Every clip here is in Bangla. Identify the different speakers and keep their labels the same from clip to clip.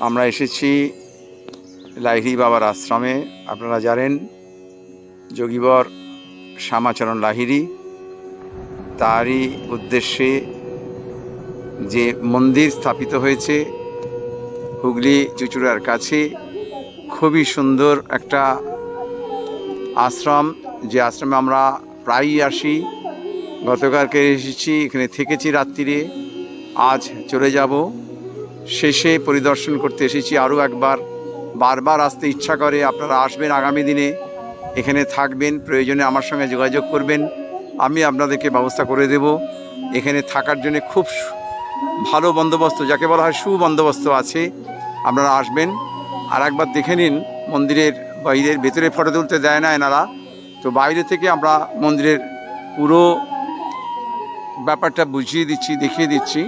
Speaker 1: আমরা এসেছি লাহিড়ি বাবার আশ্রমে। আপনারা জানেন, যোগীবর শ্যামাচরণ লাহিড়ি তারই উদ্দেশ্যে যে মন্দির স্থাপিত হয়েছে হুগলি চুচুড়ার কাছে, খুবই সুন্দর একটা আশ্রম। যে আশ্রমে আমরা প্রায়ই আসি। গতকালকে এসেছি, এখানে থেকেছি রাত্রিরে। আজ চলে যাব। শেষে পরিদর্শন করতে এসেছি আরও একবার। বারবার আসতে ইচ্ছা করে আপনারা আসবেন আগামী দিনে। এখানে থাকবেন, প্রয়োজনে আমার সঙ্গে যোগাযোগ করবেন। আমি আপনাদেরকে ব্যবস্থা করে দেব। এখানে থাকার জন্য খুব ভালো বন্দোবস্ত, যাকে বলা হয় সুবন্দোবস্ত আছে। আপনারা আসবেন। আর একবার দেখে নিন, মন্দিরের বাইরের, ভেতরে ফটো তুলতে দেয় না এনারা। তো বাইরে থেকে আমরা মন্দিরের পুরো ব্যাপারটা বুঝিয়ে দিচ্ছি, দেখিয়ে দিচ্ছি।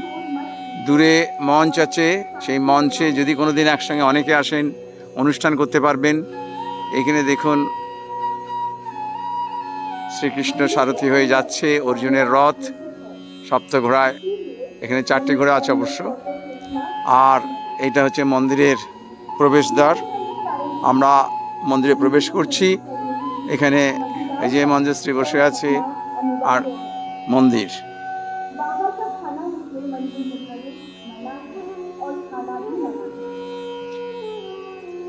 Speaker 1: দূরে মঞ্চ আছে, সেই মঞ্চে যদি কোনো দিন একসঙ্গে অনেকে আসেন, অনুষ্ঠান করতে পারবেন। এখানে দেখুন, শ্রীকৃষ্ণ সারথী হয়ে যাচ্ছে, অর্জুনের রথ সপ্ত ঘোড়ায় এখানে চারটি ঘোড়া আছে অবশ্য। আর এটা হচ্ছে মন্দিরের প্রবেশদ্বার। আমরা মন্দিরে প্রবেশ করছি। এখানে এই যে মঞ্জশ্রী বসে আছে, আর মন্দির।
Speaker 2: खाना मुझे मंदिर में प्रवेश मना है और खाना भी मना है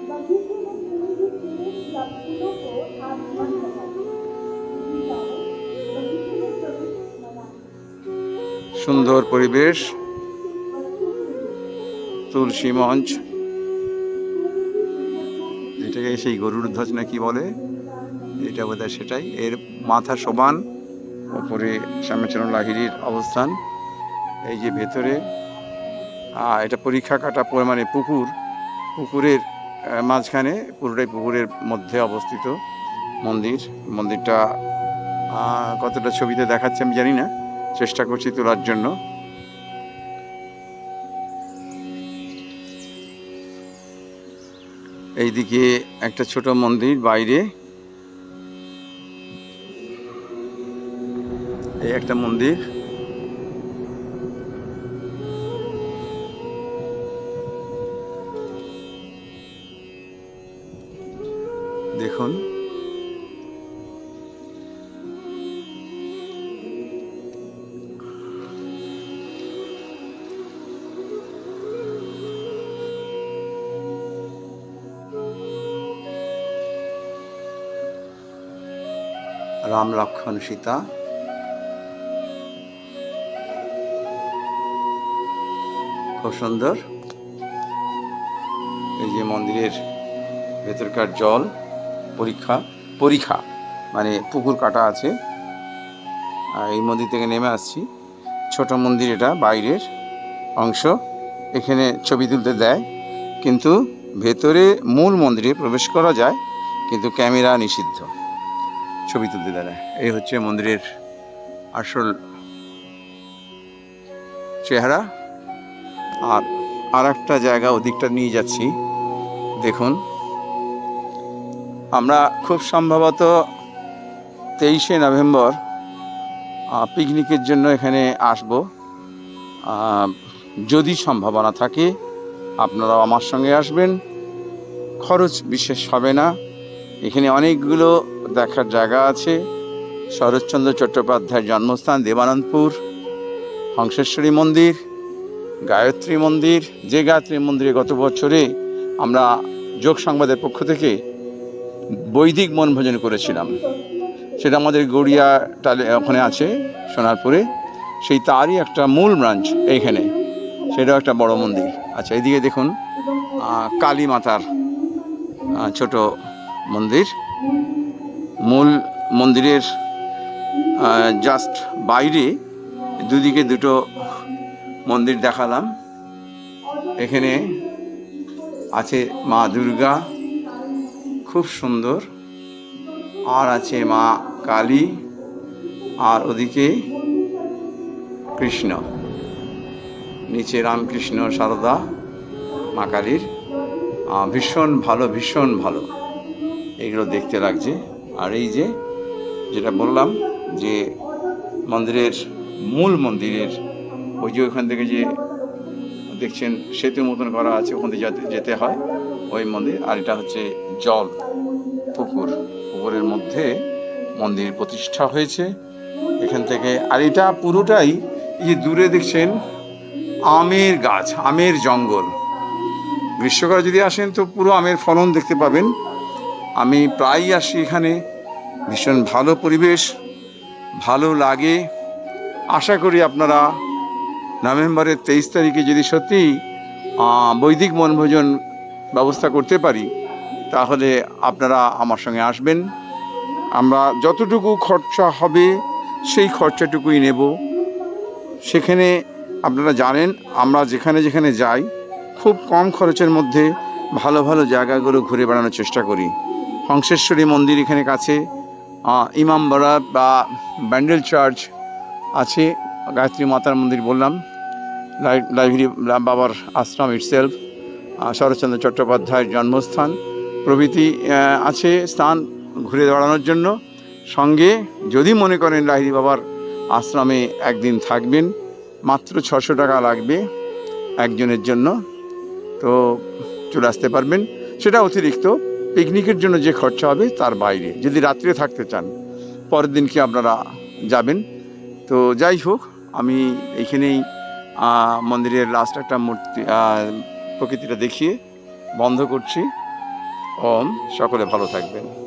Speaker 2: बगीचे में खिली हुई फूलें या फूलों को हाथ मत लगाइए इसी कारण बगीचे में प्रवेश मना है
Speaker 1: সুন্দর পরিবেশ তুলসী মঞ্চ এটাকে সেই গরুর ধ্বজ না কি বলে এটা বোধহয় সেটাই এর মাথা সমান ওপরে শ্যামাচরণ লাহিড়ির অবস্থান এই যে ভেতরে এটা পরীক্ষা কাটা মানে পুকুর, পুকুরের মাঝখানে পুরোটাই পুকুরের মধ্যে অবস্থিত মন্দির। মন্দিরটা কতটা ছবিতে দেখাচ্ছে আমি জানি না। চেষ্টা করছি তোলার জন্য। এইদিকে একটা ছোট মন্দির বাইরে। এই একটা মন্দির। দেখুন। রাম লক্ষণ সীতা। খুব সুন্দর। এই যে মন্দিরের ভেতরকার জল। পরীক্ষা পরীক্ষা মানে পুকুর কাটা আছে। আর এই মন্দির থেকে নেমে আসছি। ছোট মন্দির এটা, বাইরের অংশ। এখানে ছবি তুলতে দেয়। কিন্তু ভেতরে মূল মন্দিরে প্রবেশ করা যায়, কিন্তু ক্যামেরা নিষিদ্ধ। ছবি তুলতে দেয়। এই হচ্ছে মন্দিরের আসল চেহারা। আর আর একটা জায়গা ওদিকটা নিয়ে যাচ্ছি। দেখুন। আমরা খুব সম্ভবত তেইশে নভেম্বর পিকনিকের জন্য এখানে আসব। যদি সম্ভাবনা থাকে, আপনারাও আমার সঙ্গে আসবেন। খরচ বিশেষ হবে না। এখানে অনেকগুলো দেখার জায়গা আছে। শরৎচন্দ্র চট্টোপাধ্যায়ের জন্মস্থান দেবানন্দপুর, হংসেশ্বরী মন্দির, গায়ত্রী মন্দির। যে গায়ত্রী মন্দিরে গত বছরে আমরা যোগ সংবাদের পক্ষ থেকে বৈদিক বনভোজন করেছিলাম। সেটা আমাদের গড়িয়া টালে ওখানে আছে, সোনারপুরে। সেই তারই একটা মূল ব্রাঞ্চ এইখানে। সেটাও একটা বড় মন্দির। আচ্ছা এদিকে দেখুন কালী মাতার ছোট মন্দির। মূল মন্দিরের জাস্ট বাইরে দুদিকে দুটো মন্দির দেখালাম। এখানে আছে মা দুর্গা খুব সুন্দর। আর আছে মা কালী, আর ওদিকে কৃষ্ণ। নিচে রামকৃষ্ণ সারদা, মা কালীর। ভীষণ ভালো ভীষণ ভালো। এগুলো দেখতে লাগছে। আর এই যে, যেটা বললাম যে মন্দিরের মূল মন্দিরের ওই যে ওখান থেকে যে দেখছেন সেতুর মতন করা আছে, ওখান যেতে যেতে হয় ওই মন্দির। আর এটা হচ্ছে জল পুকুর। পুকুরের মধ্যে মন্দির প্রতিষ্ঠা হয়েছে এখান থেকে। আর এটা পুরোটাই এই যে দূরে দেখছেন আমের গাছ, আমের জঙ্গল। গ্রীষ্মকালে যদি আসেন তো পুরো আমের ফলন দেখতে পাবেন। আমি প্রায়ই আসি এখানে। ভীষণ ভালো পরিবেশ, ভালো লাগে। আশা করি আপনারা নভেম্বরের তেইশ তারিখে যদি সত্যি বৈদিক বনভোজন ব্যবস্থা করতে পারি, তাহলে আপনারা আমার সঙ্গে আসবেন। আমরা যতটুকু খরচা হবে, সেই খরচাটুকুই নেব। সেখানে আপনারা জানেন, আমরা যেখানে যেখানে যাই, খুব কম খরচের মধ্যে ভালো ভালো জায়গাগুলো ঘুরে বেড়ানোর চেষ্টা করি। হংসেশ্বরী মন্দির এখানে কাছে ইমামবাড়া বা ব্যান্ডেল চার্চ আছে, গায়ত্রী মাতার মন্দির বললাম। লাইব্রেরি বাবার আশ্রম ইটসেলফ শরৎচন্দ্র চট্টোপাধ্যায়ের জন্মস্থান। প্রভৃতি আছে স্থান ঘুরে দাঁড়ানোর জন্য। সঙ্গে যদি মনে করেন লাহিরি বাবার আশ্রমে একদিন থাকবেন মাত্র ছশো টাকা লাগবে একজনের জন্য। তো চলে আসতে পারবেন। সেটা অতিরিক্ত পিকনিকের জন্য যে খরচা হবে তার বাইরে। যদি রাত্রে থাকতে চান পরের দিন কি আপনারা যাবেন? তো যাই হোক আমি এইখানেই আহ, মন্দিরের লাস্ট একটা মূর্তি প্রকৃতিটা দেখিয়ে বন্ধ করছি। ওম সকলে ভালো থাকবেন।